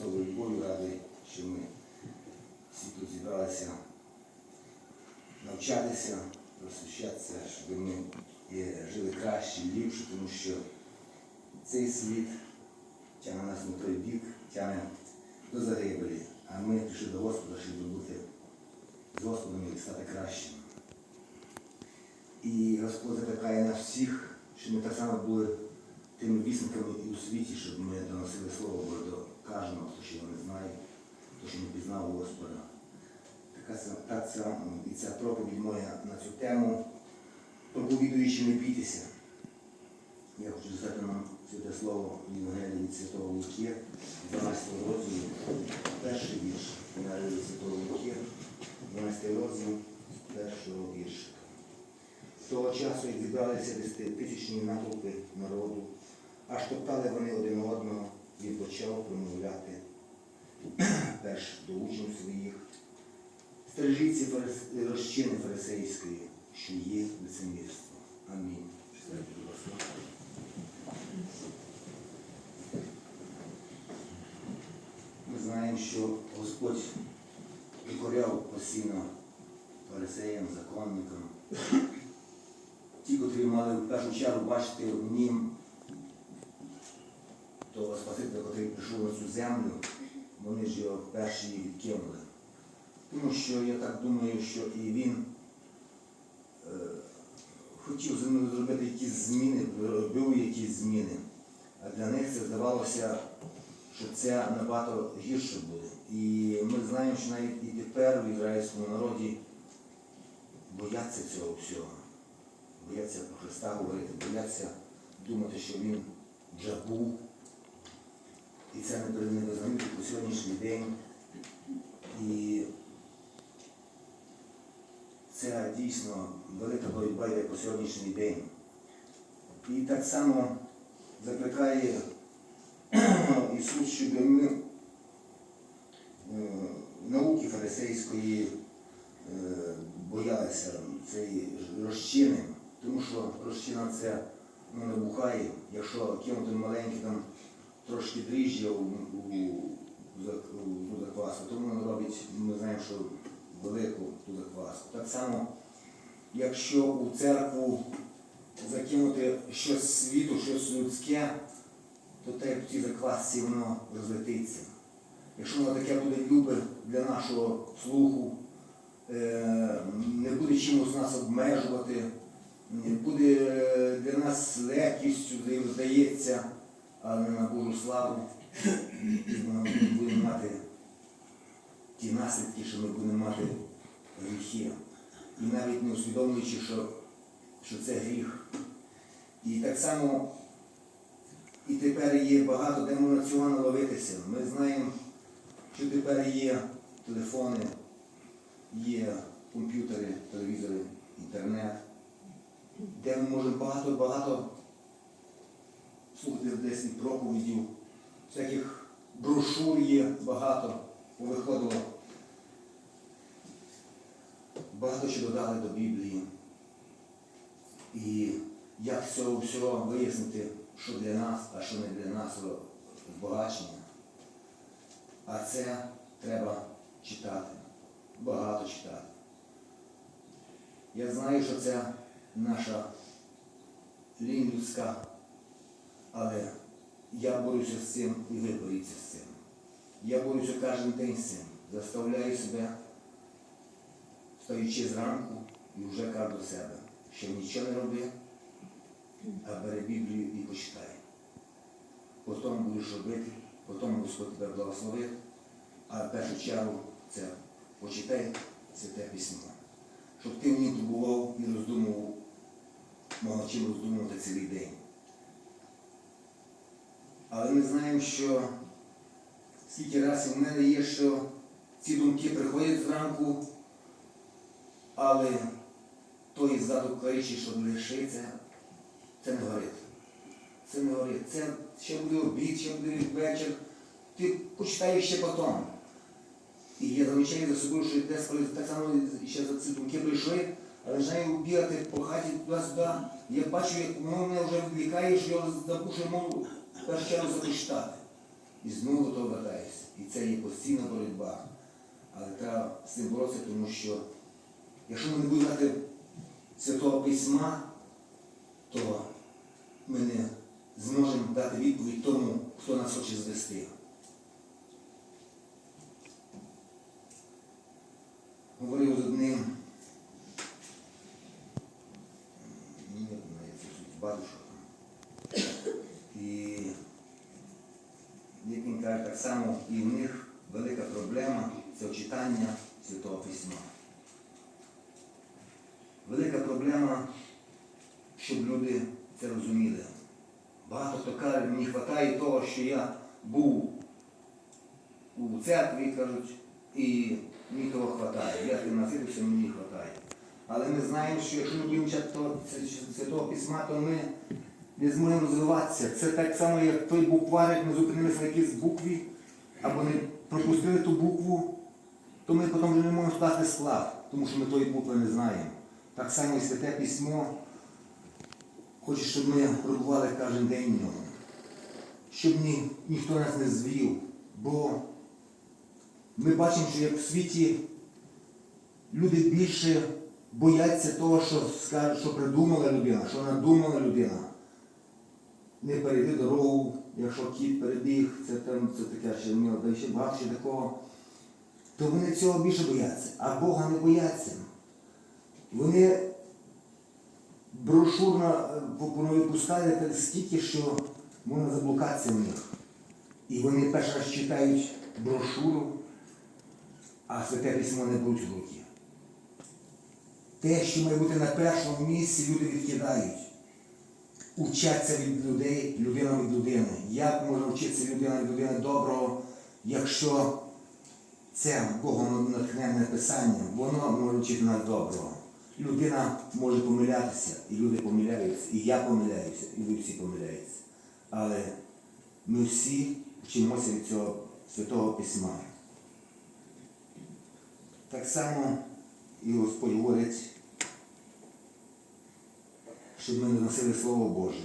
всіх Христовою любов'ю радий, що ми всі тут зібралися навчатися, просвіщатися, щоб ми жили краще, ліпше, тому що цей світ тягне нас на той бік, тягне до загибелі, а ми прийшли до Господа, щоб бути з Господом і стати кращими. І Господь закликає нас всіх, щоб ми так само були тими вісниками і у світі, щоб ми доносили Слово Боже хто ще його не знає, хто ще не пізнав Господа. Така та ця, і ця проповідь моя на цю тему, проповідуючи не бійтеся. Я хочу сказати нам святе слово Євангелії від Святого Луки, 12 розділу, перший вірш Євангелії від Святого Луки, 12 розділ, першого вірша. Того часу, як зібралися десятитисячні натовпи народу, аж топтали вони один одного, він почав промовляти перш до учнів своїх. Стережіться розчини фарисейської, що є лицемірство. Амінь. Ми знаємо, що Господь викоряв постійно фарисеям, законникам, ті, котрі мали в першу чергу бачити в нім Спасителя, який прийшов на цю землю, вони ж його перші відкинули. Тому що я так думаю, що і він е, хотів зробити якісь зміни, робив якісь зміни. А для них це здавалося, що це набагато гірше буде. І ми знаємо, що навіть і тепер в ізраїльському народі бояться цього всього бояться про Христа говорити, бояться думати, що Він вже був. І це не не визнають по сьогоднішній день. І це дійсно велика боротьба йде по сьогоднішній день. І так само закликає Ісус, щоб ми е, науки фарисейської е, боялися цієї розчини, тому що розчина це ну, не бухає. Якщо кинути маленькі там трошки дріжджя у, у, у ту закваску, то воно робить, ми знаємо, що велику ту закваску. Так само, якщо у церкву закинути щось світу, щось людське, то те в цій заквасці воно розлетиться. Якщо воно таке буде любе для нашого слуху, е, не буде чимось нас обмежувати, не буде е, для нас легкістю здається, але на Божу славу ми будемо мати ті наслідки, що ми будемо мати гріхи. І навіть не усвідомлюючи, що, що це гріх. І так само і тепер є багато, де можна цього наловитися. Ми знаємо, що тепер є телефони, є комп'ютери, телевізори, інтернет, де ми можемо багато-багато слухати десь і проповідів, всяких брошур є багато, повиходило. Багато що додали до Біблії. І як цього всього вияснити, що для нас, а що не для нас збагачення. А це треба читати, багато читати. Я знаю, що це наша лінь але я борюся з цим і ви боріться з цим. Я борюся кожен день з цим. Заставляю себе, стоячи зранку і вже кажу себе, що нічого не роби, а бери Біблію і почитай. Потім будеш робити, потім Господь тебе благословить, а в першу чергу це почитай святе письмо. Щоб ти в ній побував і роздумував, над чим роздумувати цілий день. Але ми знаємо, що скільки разів в мене є, що ці думки приходять зранку, але той ззаду кличе, що лишиться, це не горить. Це не горить. Це ще буде обід, ще буде вечір. Ти почитаєш ще потім. І я замічаю за собою, що десь так само ще за ці думки прийшли, але починаю бігати по хаті туди-сюди. Я бачу, як воно мене вже відвлікає, що я забув, що в першу і знову до того. І це є постійна боротьба. Але треба з цим боротися, тому що якщо ми не будемо мати Святого Письма, то ми не зможемо дати відповідь тому, хто нас хоче звести. Говорив з одним ні, здається, з батюшком. І як він каже, так само і в них велика проблема це читання Святого Письма. Велика проблема, щоб люди це розуміли. Багато хто каже, мені вистачає того, що я був у церкві, кажуть, і мені того вистачає. Я тим наситився, мені вистачає. Але ми знаємо, що якщо ми будемо читати Святого Письма, то ми не зможемо розвиватися. Це так само, як той букварик, ми зупинилися на якійсь букві, або не пропустили ту букву, то ми потім вже не можемо скласти склад, тому що ми тої букви не знаємо. Так само і святе письмо хоче, щоб ми пробували кожен день в щоб ні, ніхто нас не звів, бо ми бачимо, що як в світі люди більше бояться того, що що придумала людина, що надумала людина. Не перейти дорогу, якщо кіт перебіг, це там це таке ще ще багато ще такого. То вони цього більше бояться, а Бога не бояться. Вони брошурно випускають стільки, що можна заблукатися в них. І вони перший раз читають брошуру, а святе письмо не беруть в руки. Те, що має бути на першому місці, люди відкидають. Учаться від людей, людина від людини. Як може вчитися людина від людини доброго, якщо це Богом натхненне писання, воно може вчити нас доброго. Людина може помилятися, і люди помиляються, і я помиляюся, і ви всі помиляєтеся. Але ми всі вчимося від цього святого письма. Так само і Господь говорить, щоб ми не носили Слово Боже.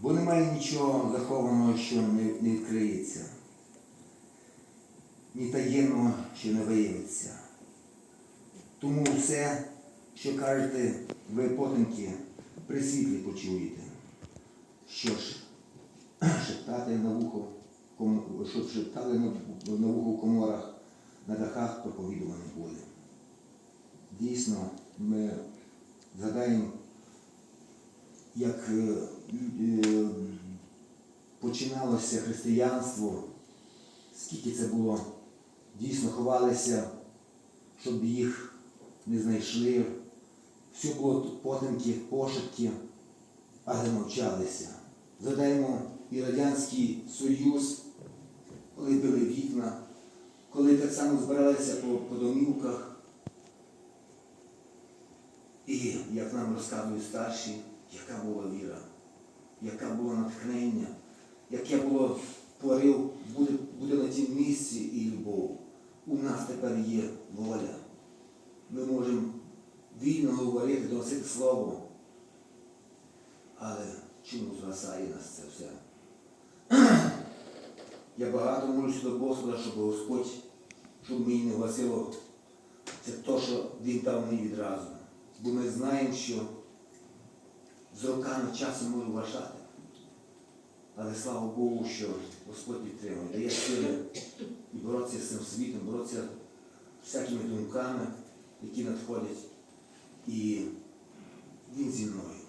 Бо немає нічого захованого, що не, відкриється, ні таємного, що не виявиться. Тому все, що кажете, ви потемки, при світлі почуєте. Що ж, шептати на вухо, щоб шептали на, вухо в коморах, на дахах проповідуваних буде. Дійсно, ми згадаємо, як е, е, починалося християнство, скільки це було, дійсно ховалися, щоб їх не знайшли. Все було потемки, пошепки, але мовчалися. Згадаємо і Радянський Союз, коли били вікна, коли так само збиралися по, по домівках. І як нам розказують старші, яка була віра, яка було натхнення, яке було порив буде, буде на тім місці і любов. У нас тепер є воля. Ми можемо вільно говорити, доносити слово. Але чому згасає нас це все? Я багато молюся до Господа, щоб Господь, щоб мені не гасило це те, що Він дав мені відразу. Бо ми знаємо, що з роками часом може вважати. Але слава Богу, що Господь підтримує, дає сили і боротися з цим світом, боротися з всякими думками, які надходять. І Він зі мною.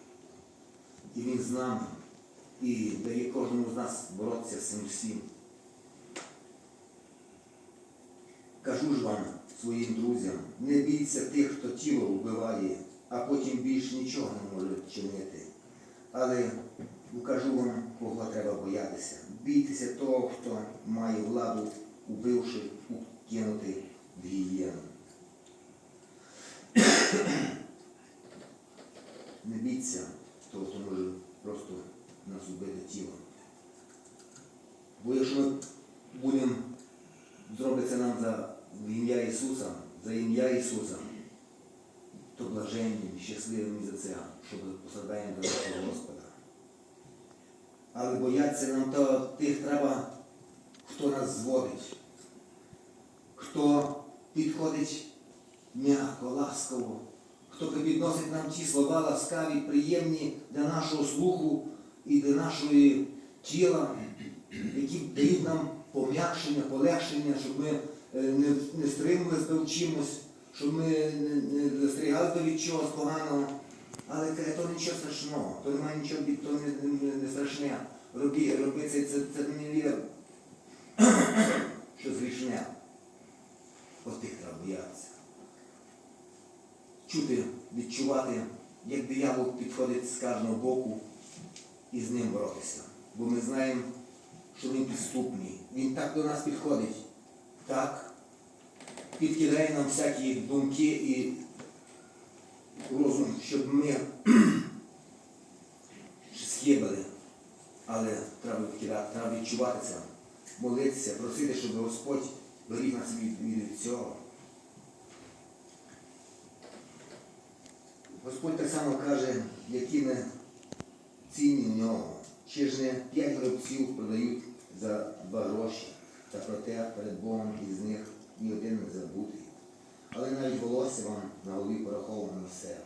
І Він з нами. І дає кожному з нас боротися з цим всім. Кажу ж вам, своїм друзям, не бійся тих, хто тіло вбиває, а потім більш нічого не може чинити. Але укажу вам, кого треба боятися. Бійтеся того, хто має владу, убивши, укинути в гієну. Не біться того, хто може просто нас убити тілом. Бо якщо ми будемо зробиться нам за ім'я Ісуса, за ім'я Ісуса, то блаженні, щасливі за це, що пострадаємо до нашого Господа. Але бояться нам то тих треба, хто нас зводить, хто підходить м'яко, ласково, хто підносить нам ті слова ласкаві, приємні для нашого слуху і для нашої тіла, які дають нам пом'якшення, полегшення, щоб ми е, не, стримувалися чимось, щоб ми не, не застерігалися від чогось поганого. Але то нічого страшного, то немає нічого, то не, не страшне. Роби, роби це, це, це не вір, що зрішне. От тих треба боятися. Чути, відчувати, як диявол підходить з кожного боку і з ним боротися. Бо ми знаємо, що він підступний. Він так до нас підходить, так підкидає нам всякі думки і розум, щоб ми схибили. Але треба відкидати, треба відчувати це, молитися, просити, щоб Господь беріг нас від, від цього. Господь так само каже, які ми цінні в нього. Чи ж не п'ять гробців продають за два гроші, та проте перед Богом із них ні один не забутий. Але навіть волосся вам на голові пораховано все.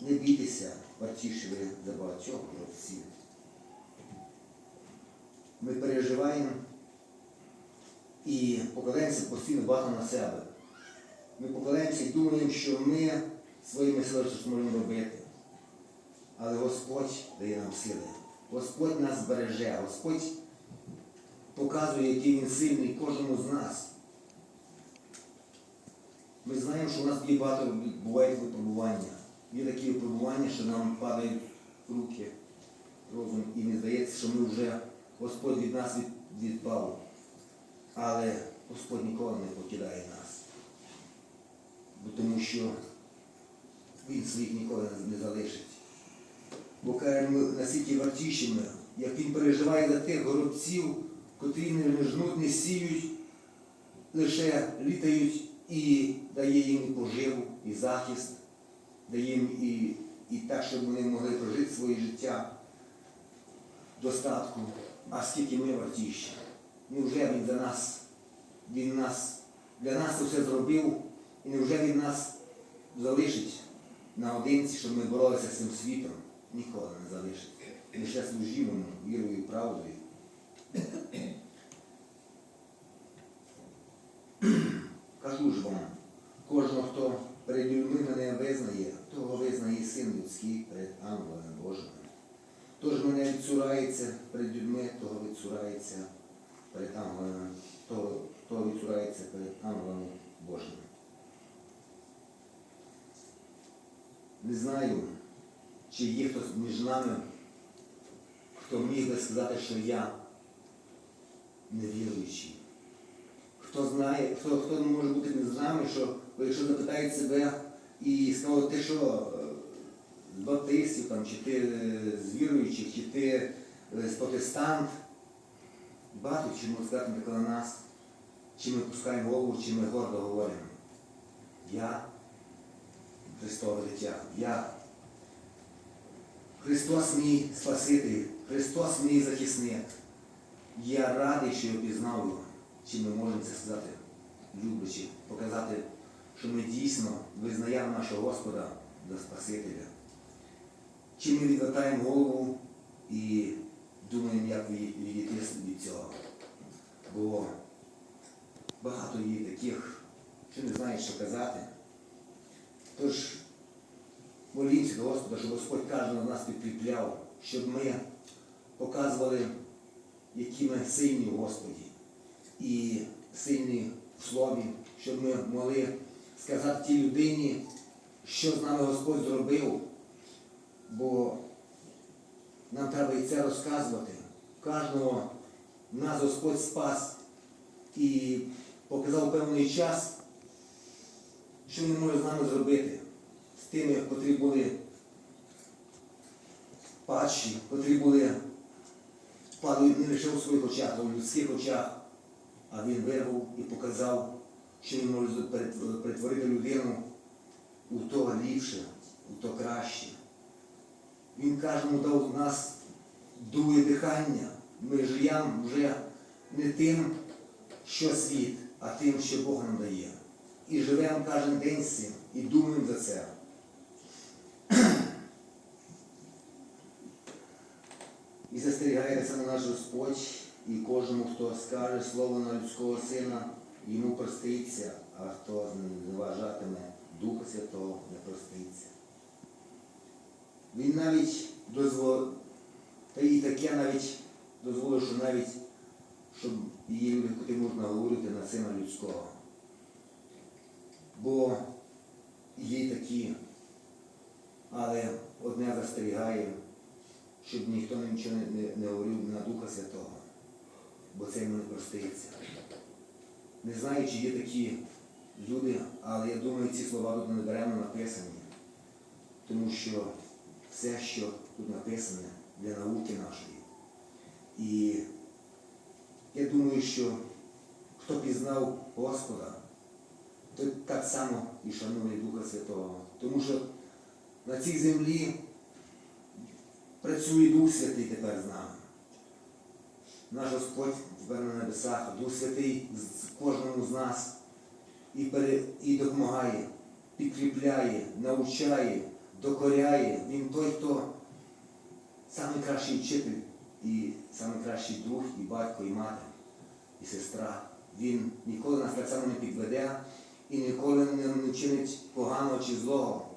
Не бійтеся, вартіші ви за багатьох гробців. Ми переживаємо і покладаємося постійно багато на себе. Ми покладаємося і думаємо, що ми своїми силами щось можемо робити. Але Господь дає нам сили. Господь нас береже, Господь показує, який він сильний кожному з нас. Ми знаємо, що у нас є багато бувають випробування. Є такі випробування, що нам падають руки, розум, і не здається, що ми вже Господь від нас від, відпав. Але Господь ніколи не покидає нас. Бо тому що Він своїх ніколи не залишить. Бо каже, ми настільки вартіші ми, як він переживає за тих горобців, котрі не жнуть, не сіють, лише літають і дає їм і поживу, і захист, дає їм і, і так, щоб вони могли прожити своє життя достатку. А скільки ми вартіші. Невже він за нас, він нас, для нас це все зробив, і невже він нас залишить наодинці, щоб ми боролися з цим світом? Ніколи не залишить. Лише служимо вірою і правдою. Кажу ж вам, кожного, хто перед людьми мене визнає, того визнає син людський перед ангелами Божими. Тож мене відсурається перед людьми, того відсурається перед ангелами, того, того відсурається перед ангелами Божими. Не знаю, чи є хтось між нами, хто міг би сказати, що я невіруючий. Хто знає, хто, хто може бути з нами, що бо якщо запитають себе і скажуть, ти що, е, з баптистів, там, чи ти е, з віруючих, чи ти е, з протестант, багато можуть сказати на нас, чи ми пускаємо голову, чи ми гордо говоримо. Я Христове дитя. Я Христос мій Спаситель, Христос мій захисник. Я радий, що я пізнав його. Чи ми можемо це сказати, люблячи, показати, що ми дійсно визнаємо нашого Господа за Спасителя. Чи ми відвертаємо голову і думаємо, як відійти від цього. Бо багато є таких, що не знають, що казати. Тож молімося до Господа, щоб Господь кожного з нас підкріпляв, щоб ми показували, які ми сильні в Господі і сильні в слові, щоб ми могли сказати тій людині, що з нами Господь зробив, бо нам треба і це розказувати. Кожного нас Господь спас і показав певний час, що він може з нами зробити, з тими, котрі були падші, котрі були падають не лише у своїх очах, а у людських очах, а він вирвав і показав, що він може перет- перетворити людину у то ліпше, у то краще. Він кожному дав з нас дує дихання. Ми живемо вже не тим що світ, а тим, що Бог нам дає. І живемо кожен день з цим, і думаємо за це. І застерігає саме наш Господь, і кожному, хто скаже слово на людського сина, йому проститься, а хто зневажатиме Духа Святого, не проститься. Він навіть дозволив, та і таке навіть дозволив, що навіть, щоб є люди, котрі можна говорити на сина людського. Бо є такі, але одне застерігає, щоб ніхто нічого не, не, не говорив на Духа Святого, бо це йому не проститься. Не знаю, чи є такі люди, але я думаю, ці слова тут недаремно написані, тому що все, що тут написане для науки нашої. І я думаю, що хто пізнав Господа, той так само і шанує Духа Святого. Тому що на цій землі працює Дух Святий тепер з нами. Наш Господь тепер на небесах, Дух Святий з кожному з нас і, пере, і допомагає, підкріпляє, навчає, докоряє. Він той, хто найкращий вчитель і найкращий друг, і батько, і мати, і сестра. Він ніколи нас так само не підведе і ніколи не вчинить поганого чи злого.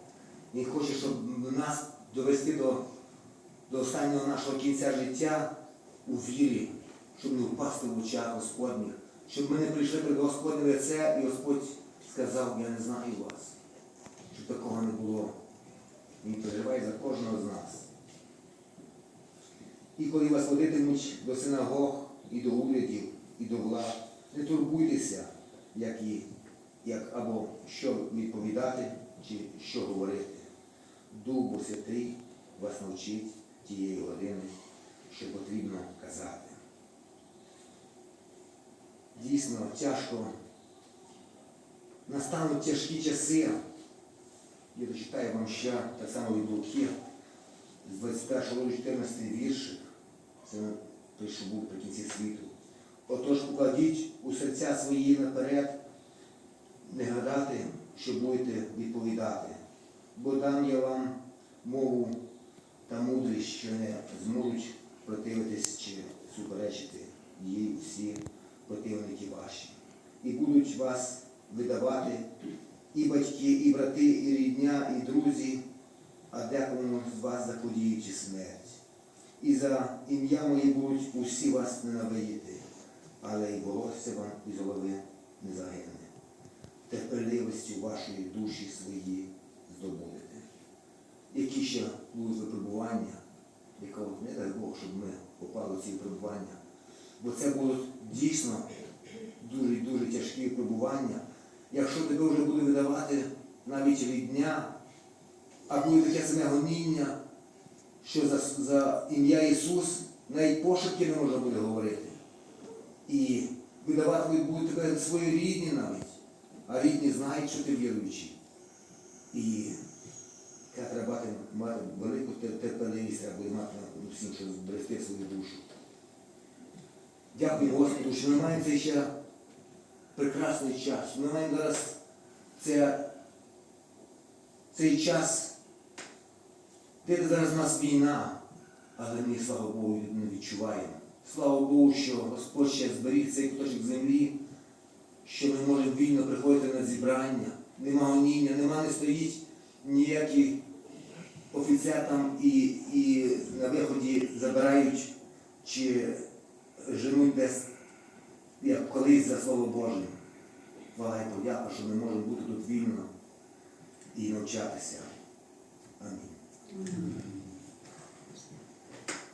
Він хоче, щоб нас довести до, до останнього нашого кінця життя у вірі, щоб не впасти в очах Господніх, щоб ми не прийшли перед Господнє лице і Господь сказав, я не знаю вас. Щоб такого не було. Він переживає за кожного з нас. І коли вас водитимуть до синагог і до урядів, і до влад, не турбуйтеся, як і, як або що відповідати, чи що говорити. Дух Святий вас навчить тієї години, що потрібно казати. Дійсно, тяжко настануть тяжкі часи. Я дочитаю вам ще так само від Луки, з 21 14 віршик. Це що був при кінці світу. Отож покладіть у серця свої наперед, не гадати, що будете відповідати, бо дам я вам мову та мудрість, що не зможуть противитись чи суперечити їй усі противники ваші. І будуть вас видавати і батьки, і брати, і рідня, і друзі, а декому з вас заподіючи смерть. І за ім'я моє будуть усі вас ненавидіти, але й волосся вам із голови не загине. Терпеливістю вашої душі свої здобудете. Які ще будуть випробування, якого не дай Бог, щоб ми попали в ці випробування. Бо це будуть дійсно дуже-дуже тяжкі випробування. Якщо тебе вже буде видавати навіть рідня, а буде таке саме гоніння, що за, за ім'я Ісус навіть пошепки не можна буде говорити. І видавати будуть тебе свої рідні навіть, а рідні знають, що ти віруючий. І треба мати, велику тер- терпеливість, треба буде мати усім, щоб зберегти свою душу. Дякую Господу, що ми маємо цей ще прекрасний час. Ми маємо зараз це, цей час, де зараз в нас війна, але ми, слава Богу, не відчуваємо. Слава Богу, що Господь ще зберіг цей куточок землі, що ми можемо вільно приходити на зібрання, нема гоніння, нема не стоїть ніякі офіцер там і, і на виході забирають чи женуть десь, як колись за Слово Боже. Хвала і що ми можемо бути тут вільно і навчатися. Амінь.